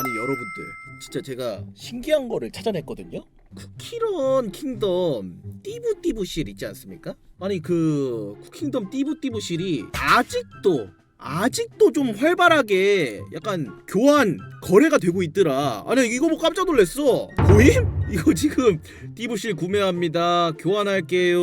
아니 여러분들 진짜 제가 신기한 거를 찾아냈거든요. 쿠키런 킹덤 띠부띠부실 있지 않습니까? 아니 그 쿠킹덤 띠부띠부실이 아직도 아직도 좀 활발하게 약간 교환 거래가 되고 있더라. 아니 이거 뭐 깜짝 놀랐어. 고임? 이거 지금 띠부실 구매합니다. 교환할게요.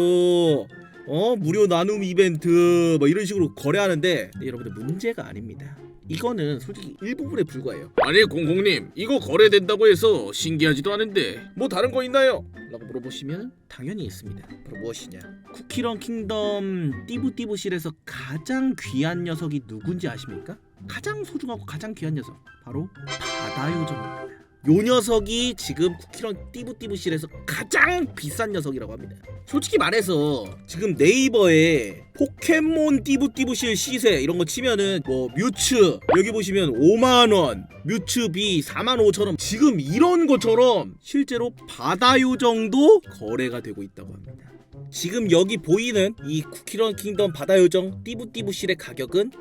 어 무료 나눔 이벤트 뭐 이런 식으로 거래하는데 네, 여러분들 문제가 아닙니다. 이거는 솔직히 일부분에 불과해요. 아니 공공님 이거 거래된다고 해서 신기하지도 않은데 뭐 다른 거 있나요? 라고 물어보시면 당연히 있습니다. 바로 무엇이냐? 쿠키런 킹덤 띠부띠부실에서 가장 귀한 녀석이 누군지 아십니까? 가장 소중하고 가장 귀한 녀석 바로 바다요정입니다. 요 녀석이 지금 쿠키런 띠부띠부실에서 가장 비싼 녀석이라고 합니다. 솔직히 말해서 지금 네이버에 포켓몬 띠부띠부실 시세 이런 거 치면은 뭐 뮤츠 여기 보시면 5만 원, 뮤츠 B 4만 5천 원 지금 이런 것처럼 실제로 바다요 정도 거래가 되고 있다고 합니다. 지금 여기 보이는 이 쿠키런 킹덤 바다요정 띠부띠부실의 가격은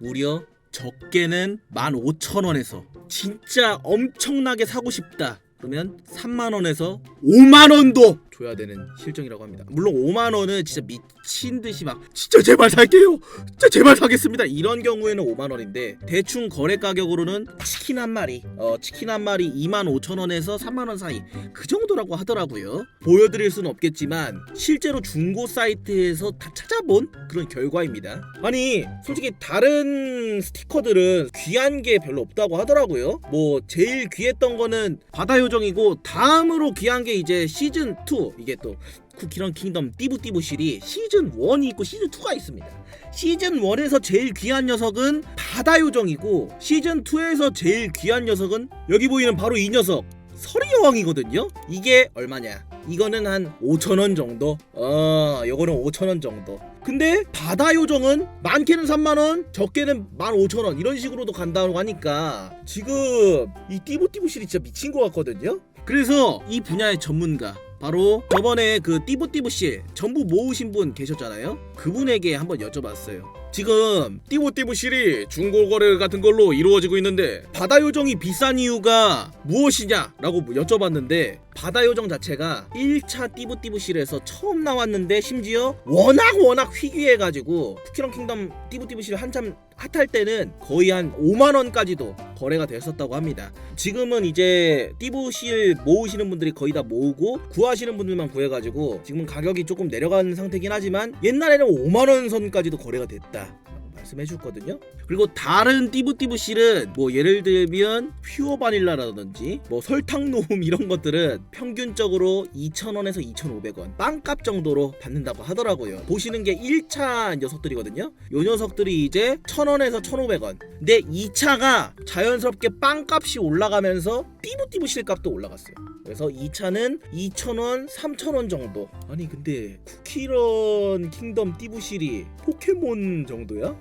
무려 적게는 15,000원에서 진짜 엄청나게 사고 싶다. 그러면 3만 원에서 5만 원도 줘야 되는 실정이라고 합니다. 물론 5만 원은 진짜 미친 듯이 막 진짜 제발 살게요. 진짜 제발 사겠습니다. 이런 경우에는 5만 원인데 대충 거래 가격으로는 치킨 한 마리, 어 치킨 한 마리 2만 5천 원에서 3만 원 사이 그 정도라고 하더라고요. 보여드릴 수는 없겠지만 실제로 중고 사이트에서 다 찾아본 그런 결과입니다. 아니 솔직히 다른 스티커들은 귀한 게 별로 없다고 하더라고요. 뭐 제일 귀했던 거는 바다 요정이고 다음으로 귀한 게 이제 시즌 2 이게 또 쿠키런 킹덤 띠부띠부실이 시즌 1이 있고 시즌 2가 있습니다. 시즌 1에서 제일 귀한 녀석은 바다 요정이고 시즌 2에서 제일 귀한 녀석은 여기 보이는 바로 이 녀석 서리 여왕이거든요. 이게 얼마냐? 이거는 한 5천 원 정도. 어, 요거는 5천 원 정도. 근데 바다 요정은 많게는 3만 원, 적게는 15,000원 이런 식으로도 간다고 하니까 지금 이 띠부띠부실이 진짜 미친 것 같거든요. 그래서 이 분야의 전문가 바로 저번에 그 띠부띠부실 전부 모으신 분 계셨잖아요. 그분에게 한번 여쭤봤어요. 지금 띠부띠부실이 중고 거래 같은 걸로 이루어지고 있는데 바다 요정이 비싼 이유가 무엇이냐 라고 여쭤봤는데 바다 요정 자체가 1차 띠부띠부실에서 처음 나왔는데 심지어 워낙 워낙 희귀해가지고 쿠키런 킹덤 띠부띠부실 한참 핫할 때는 거의 한 5만 원까지도 거래가 됐었다고 합니다. 지금은 이제 띠부실 모으시는 분들이 거의 다 모으고 구하시는 분들만 구해가지고 지금은 가격이 조금 내려간 상태긴 하지만 옛날에는 5만 원 선까지도 거래가 됐다. 말씀해 줬거든요. 그리고 다른 띠부띠부실은 뭐 예를 들면 퓨어 바닐라라든지 뭐 설탕 녹음 이런 것들은 평균적으로 2,000원에서 2,500원 빵값 정도로 받는다고 하더라고요. 보시는 게 1차 녀석들이거든요. 요 녀석들이 이제 1,000원에서 1,500원. 근데 2차가 자연스럽게 빵값이 올라가면서 띠부띠부실 값도 올라갔어요. 그래서 2차는 2,000원, 3,000원 정도. 아니 근데 쿠키런 킹덤 띠부실이 포켓몬 정도야?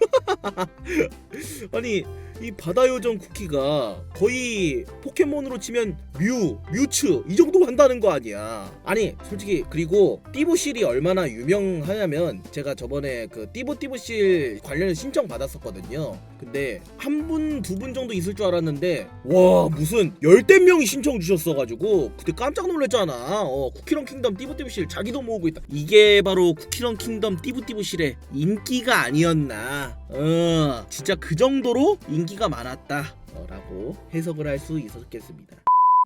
아니 이 바다 요정 쿠키가 거의 포켓몬으로 치면 뮤, 뮤츠 이 정도 한다는 거 아니야. 아니 솔직히 그리고 띠부실이 얼마나 유명하냐면 제가 저번에 그 띠부 띠부실 관련 신청 받았었거든요. 근데 한 분, 두 분 정도 있을 줄 알았는데 와 무슨 열댓 명이 신청 주셨어가지고 그때 깜짝 놀랐잖아. 어 쿠키런 킹덤 띠부 띠부실 자기도 모으고 있다. 이게 바로 쿠키런 킹덤 띠부 띠부실의 인기가 아니었나. 어 진짜 그 정도로 인기 가 많았다 어, 라고 해석을 할 수 있었겠습니다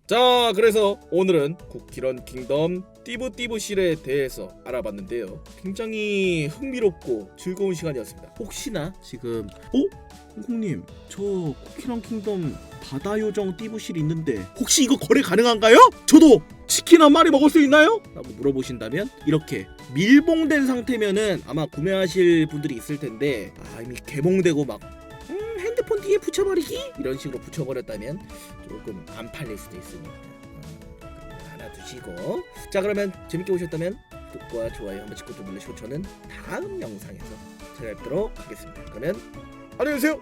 자 그래서 오늘은 쿠키런 킹덤 띠부띠부실에 대해서 알아봤는데요 굉장히 흥미롭고 즐거운 시간이었습니다 혹시나 지금 어? 홍콩님 저 쿠키런 킹덤 바다 요정 띠부실 있는데 혹시 이거 거래 가능한가요? 저도 치킨 한 마리 먹을 수 있나요? 라고 물어보신다면 이렇게 밀봉된 상태면은 아마 구매하실 분들이 있을 텐데 아 이미 개봉되고 막 뒤에 붙여버리기? 이런 식으로 붙여버렸다면 조금 안 팔릴 수도 있으니까 어, 하나 두시고. 자 그러면 재밌게 보셨다면 구독과 좋아요 한 번씩 꾹 눌러주시고 저는 다음 영상에서 찾아뵙도록 하겠습니다. 그러면 안녕히 계세요